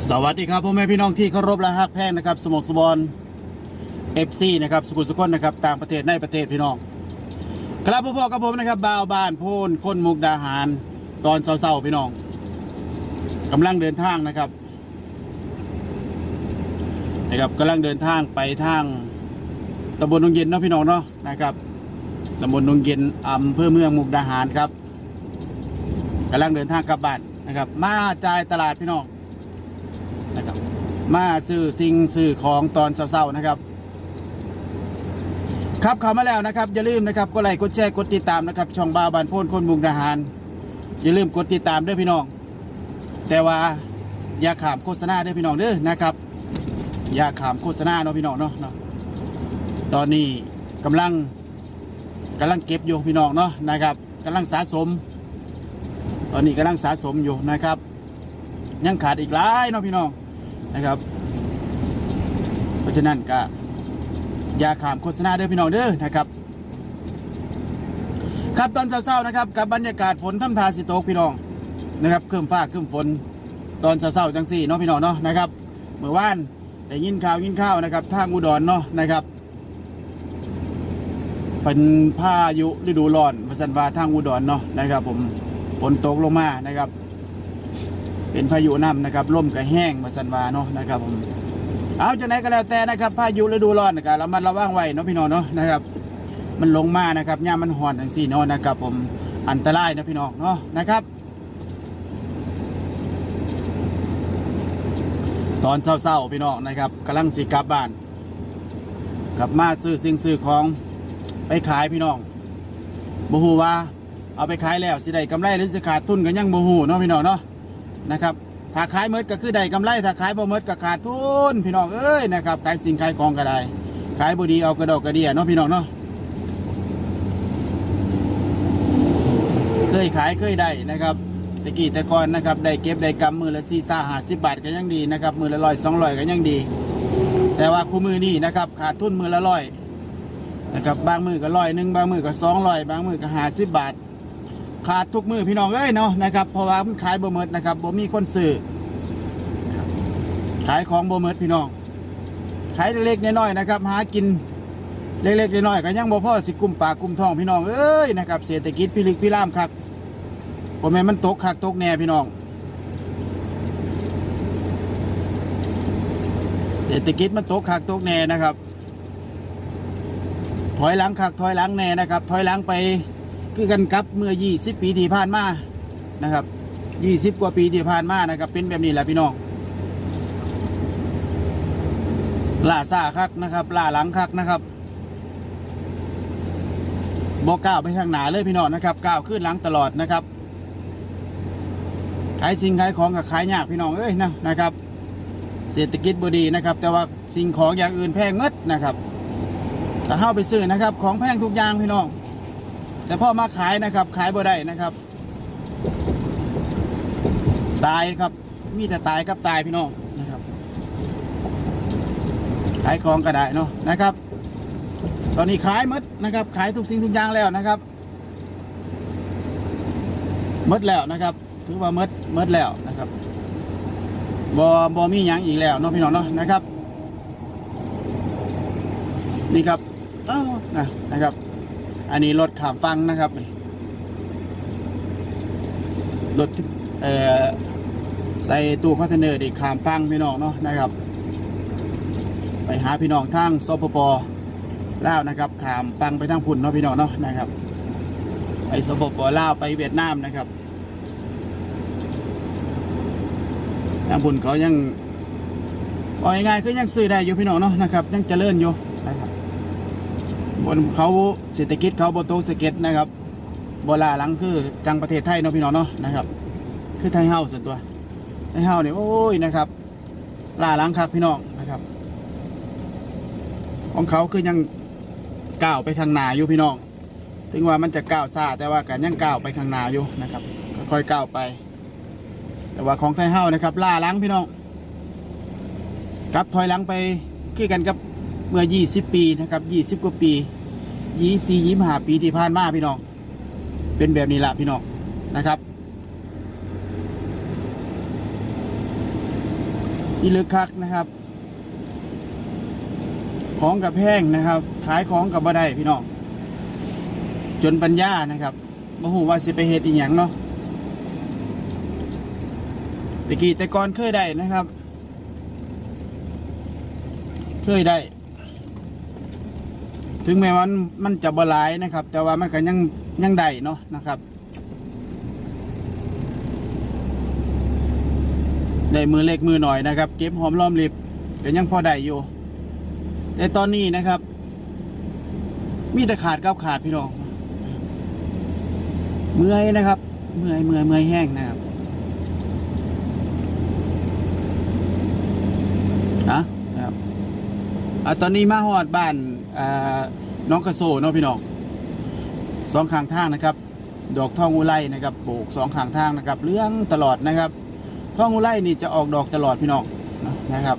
สวัสดีครับพ่อแม่พี่น้องที่เคารพและฮักแพงนะครับสโมสรเอฟซีนะครับสกุลสุขนนะครับต่างประเทศในประเทศพี่น้องครับพ่อๆกับผมนะครับบ่าวบ้านพูนคนมุกดาหาร ตอนเศร้าๆพี่น้องกำลังเดินทางนะครับนะครับกำลังเดินทางไปทางตำบลดงเย็นเนาะพี่น้องเนาะนะครับตำบลดงเย็นอำเภอเมืองมุกดาหารครับกำลังเดินทางกลับบ้านนะครับ มาจ่ายตลาดพี่น้อง นะครับ มาซื้อสิ่งซื้อของตอนเช้าๆนะครับ ครับเข้ามาแล้วนะครับ อย่าลืมนะครับกดไลค์กดแชร์กดติดตามนะครับ ช่องบ้าบานโพนคนมุกดาหาร อย่าลืมกดติดตามด้วยพี่น้อง แต่ว่าอย่าขามโฆษณาด้วยพี่น้องเด้อนะครับ อย่าขามโฆษณาเนาะพี่น้องเนาะเนาะตอนนี้กำลังกำลังเก็บอยู่พี่น้องเนาะนะครับกำลังสะสม ตอนนี้กำลังสะสมอยู่นะครับ ยังขาดอีกหลายเนาะพี่น้อง นะครับ เพราะฉะนั้นก็อย่าขามโฆษณาเด้อพี่น้องเด้อนะครับ ครับตอนเช้าๆนะครับกับบรรยากาศฝนทำทาสิโตกพี่น้องนะครับเคลื่อนฟ้าเคลื่อนฝนตอนเช้าๆจังสี่เนาะพี่น้องเนาะนะครับเมื่อวานได้ยินข่าวยินข่าวนะครับทางอุดรเนาะนะครับเป็นพายุฤดูร้อนมาสันวาทางอุดรเนาะนะครับ ผมฝนตกลงมานะครับ เป็นพายุน้ำนะครับร่มก็แห้งมาสันวาเนาะนะครับผมเอาจากไหนก็แล้วแต่นะครับพายุฤดูร้อนนะครับเรามันระวังไว้เนาะพี่น้องเนาะนะครับ มันลงมานะครับย่ามันหอนทั้งสี่เนาะนะครับ ผมอันตรายนะพี่น้องเนาะนะครับตอนเศร้าๆพี่น้องนะครับกำลังสิกลับบ้านกลับมาซื้อสิ่งซื้อของไปขายพี่น้องบ่ฮู้ว่า เอาไปขายแล้วสิได้กำไรหรือสิขาดทุนกันยังบ่ฮู้เนาะพี่น้องเนาะ นะครับถ้าขายเมดก็คือได้กำไรถ้าขายบ่เมดก็ขาดทุนพี่น้องเอ้ยนะครับขายสิ่งขายของก็ได้ขายบ่ดีเอากระดอกกระเดียเนาะพี่น้องเนาะเคยขายเคยได้นะครับตะกี้ต่ก่อนนะครับได้เก็บได้กำมือละสี่สาหาสิบบาทก็ยังดีนะครับมือละร้อยสองร้อยก็ยังดี แต่ว่าคู่มือนี่นะครับขาดทุนมือละร้อยนะครับบางมือก็ร้อยหนึ่งบางมือก็สองร้อยบางมือก็หาสิบบาท ขาดทุกมือพี่น้องเอ้ยเนาะนะครับเพราะว่ามันขายบ่เมิดนะครับบ่มีคนซื้อขายของบ่เมิดพี่น้องขายเล็กๆน้อยๆนะครับ หากินเล็กๆน้อยๆก็ยังบ่พอสิกุมปากกุมทองพี่น้องเอ้ยนะครับเศรษฐกิจพิลึกพิล่ามคักบ่แม่มันตกคักตกแน่พี่น้อง เศรษฐกิจมันตกคักตกแน่นะครับ ถอยหลังคักถอยหลังแน่นะครับ ถอยหลังไป คือกันครับเมื่อ 20 ปีที่ผ่านมานะครับ 20 กว่าปีที่ผ่านมานะครับ เป็นแบบนี้แหละพี่น้องล่าซ่าคักนะครับล่าหลังคักนะครับบอกก้าวไปทางหนาเลยพี่น้องนะครับก้าวขึ้นหลังตลอดนะครับขายสิ่งขายของกับขายยากพี่น้องเอ้ยนะนะครับ เศรษฐกิจบดีนะครับ แต่ว่าสิ่งของอย่างอื่นแพงเงดนะครับแต่เข้าไปซื้อนะครับ ของแพงทุกอย่างพี่น้อง แต่พ่อมาขายนะครับ ขายบ่ได้นะครับ ตายครับ มีแต่ตายกับตายพี่น้องนะครับ ขายของก็ได้เนาะนะครับ ตอนนี้ขายมดนะครับ ขายทุกสิ่งทุกอย่างแล้วนะครับมดแล้วนะครับถือว่ามดมดแล้วนะครับบอบอมีหยังอีกแล้วเนาะพี่น้องเนาะนะครับ นี่ครับอ้าวนะนะครับ อันนี้รถขามฟังนะครับรถเอ่อใส่ตู้คอนเทนเนอร์ดิขามฟังพี่น้องเนาะนะครับ ไปหาพี่น้องทางสปปลาวนะครับขามฟังไปทางพุ่นเนาะพี่น้องเนาะนะครับ ไปสปปลาวไปเวียดนามนะครับทางพุ่นเขายังเอาง่ายๆคือยังซื้อได้อยู่พี่น้องเนาะนะครับยังเจริญอยู่ บนเขาเศรษฐกิจเขาบนโตเศรษฐกิจนะครับบลาหลังคือจังประเทศไทยเนาะพี่น้องเนาะนะครับ คือไทยเฮาส่วนตัวไทยเฮาเนี่ยโอ้ยนะครับล่าหลังคักพี่น้องนะครับ ของเขาคือยังก้าวไปข้างหนาอยู่พี่น้อง ถึงว่ามันจะก้าวซาแต่ว่ากันยังก้าวไปข้างหนาอยู่นะครับค่อยๆก้าวไป แต่ว่าของไทยเฮานะครับล่าหลังพี่น้อง กลับถอยหลังไปคือกันกับ เมื่อ 20 ปีนะครับ20 กว่าปี 24 25 ปีที่ผ่านมาพี่น้อง เป็นแบบนี้ละพี่น้องนะครับอีลึกคักนะครับ ของกับแพงนะครับ ขายของกับบ่ได้พี่น้องจนปัญญานะครับบ่ฮู้ว่าสิไปเฮ็ดอีหยังเนาะตะกี้แต่ก่อนเคยได้นะครับ เคยได้ ถึงแม้ว่ามันจะบลายนะครับ แต่ว่ามันก็ยังยังได้เนาะนะครับได้มือเล็กมือหน่อยนะครับ เก็บหอมรอมริบก็ยังพอได้อยู่ แต่ตอนนี้นะครับ มีแต่ขาดกับขาดพี่น้องเมื่อยนะครับ เมื่อยเมื่อยเมื่อยแห้งนะครับอะนะครับอะตอนนี้มาหอดบ้าน น้องกระโซเนาะพี่น้องสองข้างทางนะครับ ดอกทองอุไรนะครับปลูกสองข้างทางนะครับเรื่องตลอดนะครับทองอุไรนี่จะออกดอกตลอดพี่น้องนะครับ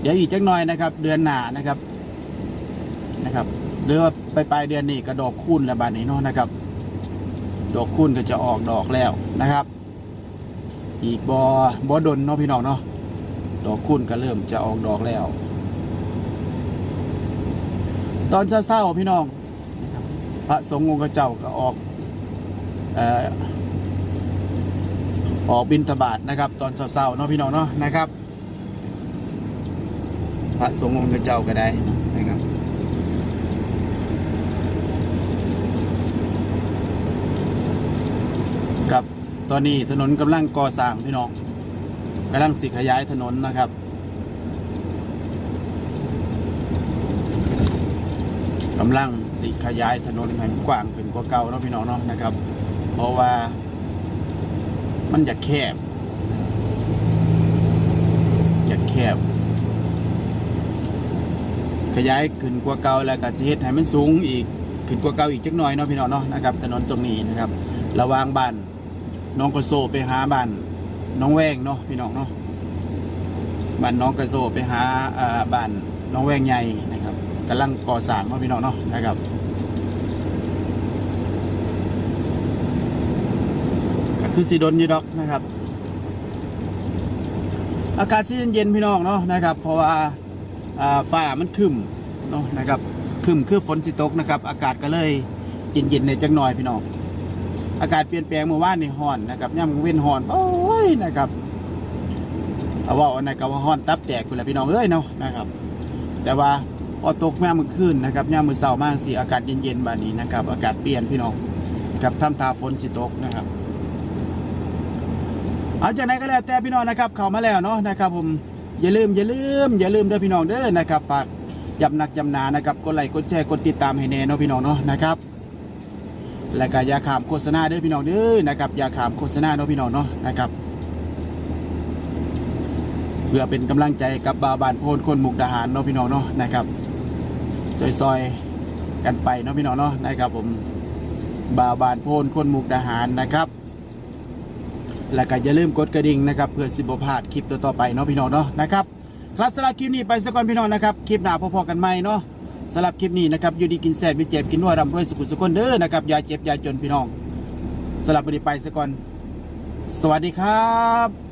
เดี๋ยวอีกจักหน่อยนะครับ เดือนหน้านะครับนะครับหรือว่าไปปลายเดือนนี้ก็ดอกคูณแล้วบานนี้เนาะนะครับ ดอกคูณก็จะออกดอกแล้วนะครับ อีกบอบอดนเนาะพี่น้องเนาะดอกคูณก็เริ่มจะออกดอกแล้ว ตอนเศร้าๆพี่น้อง พระสงฆ์องค์เจ้าก็ออกออกบินทบาทนะครับ ตอนเศร้าๆเนาะพี่น้องเนาะนะครับ พระสงฆ์องค์เจ้าก็ได้นะครับกับตอนนี้ถนนกำลังก่อสร้างพี่น้องกำลังสิขยายถนนนะครับ กำลังสิขยายถนนให้มันกว้างขึ้นกว่าเก่าเนาะพี่น้องเนาะนะครับ เพราะว่ามันอยากแคบ อยากแคบ ขยายขึ้นกว่าเก่าแล้วก็จะเฮ็ดให้มันสูงอีกขึ้นกว่าเก่าอีกจักหน่อยเนาะพี่น้องเนาะนะครับถนนตรงนี้นะครับ ระวางบ้านน้องกระโซไปหาบ้านน้องแวงเนาะพี่น้องเนาะบ้านน้องกระโซไปหาอ่าบ้านน้องแวงใหญ่นะครับ กำลังก่อสร้างเนาะพี่น้องเนาะนะครับก็คือสีดนอยูดอกนะครับ อากาศสีเย็นๆพี่น้องเนาะนะครับ เพราะว่าอ่ามันคึมเนาะนะครับคึมคือฝนสิตกนะครับ อากาศก็เลยเย็นๆในจักหน่อยพี่น้องอากาศเปลี่ยนแปลงเมื่อวานนี่อนนะครับย่ำเว้นฮ้อนโอ้ยนะครับเอาว่าอันไหนก็ว่าฮ้อนตับแตกคุณละพี่น้องเอ้ยเนาะนะครับ แต่ว่า พอตกแม่มือคืนนะครับย่มือเสาร์มากสิอากาศเย็นๆแบบนี้นะครับ อากาศเปลี่ยนพี่น้องนะครับทำทาฝนสิตกนะครับ เอาจากไหนก็แล้วแต่พี่น้องนะครับ เข้ามาแล้วเนาะนะครับ ผมอย่าลืมอย่าลืม อย่าลืมเด้อพี่น้องเด้อนะครับฝากจำหนักจำหนานะครับกดไลค์กดแชร์กดติดตามให้แน่เนาะพี่น้องเนาะนะครับและก็ยาขามโฆษณาเด้อพี่น้องเด้อนะครับยาขามโฆษณาเนาะพี่น้องเนาะนะครับเพื่อเป็นกำลังใจกับบาบานโพนคนมุกดาหารเนาะพี่น้องเนาะนะครับ ซอยๆกันไปเนาะพี่น้องเนาะนะครับผมบาวบานโพนคนมุกดาหารนะครับ และก็อย่าลืมกดกระดิ่งนะครับเพื่อสิบพลาดคลิปต่อๆไปเนาะพี่น้องเนาะนะครับครับสำหรับคลิปนี้ไปสักก่อนพี่น้องนะครับคลิปหน้าพอๆกันใหม่เนาะสำหรับคลิปนี้นะครับอยู่ดีกินแซ่บมีเจ็บกินนัวรำรวยสุขุสุขคนเด้อนะครับอย่าเจ็บอย่าจนพี่น้องสำหรับวันนี้ไปสักก่อน สวัสดีครับ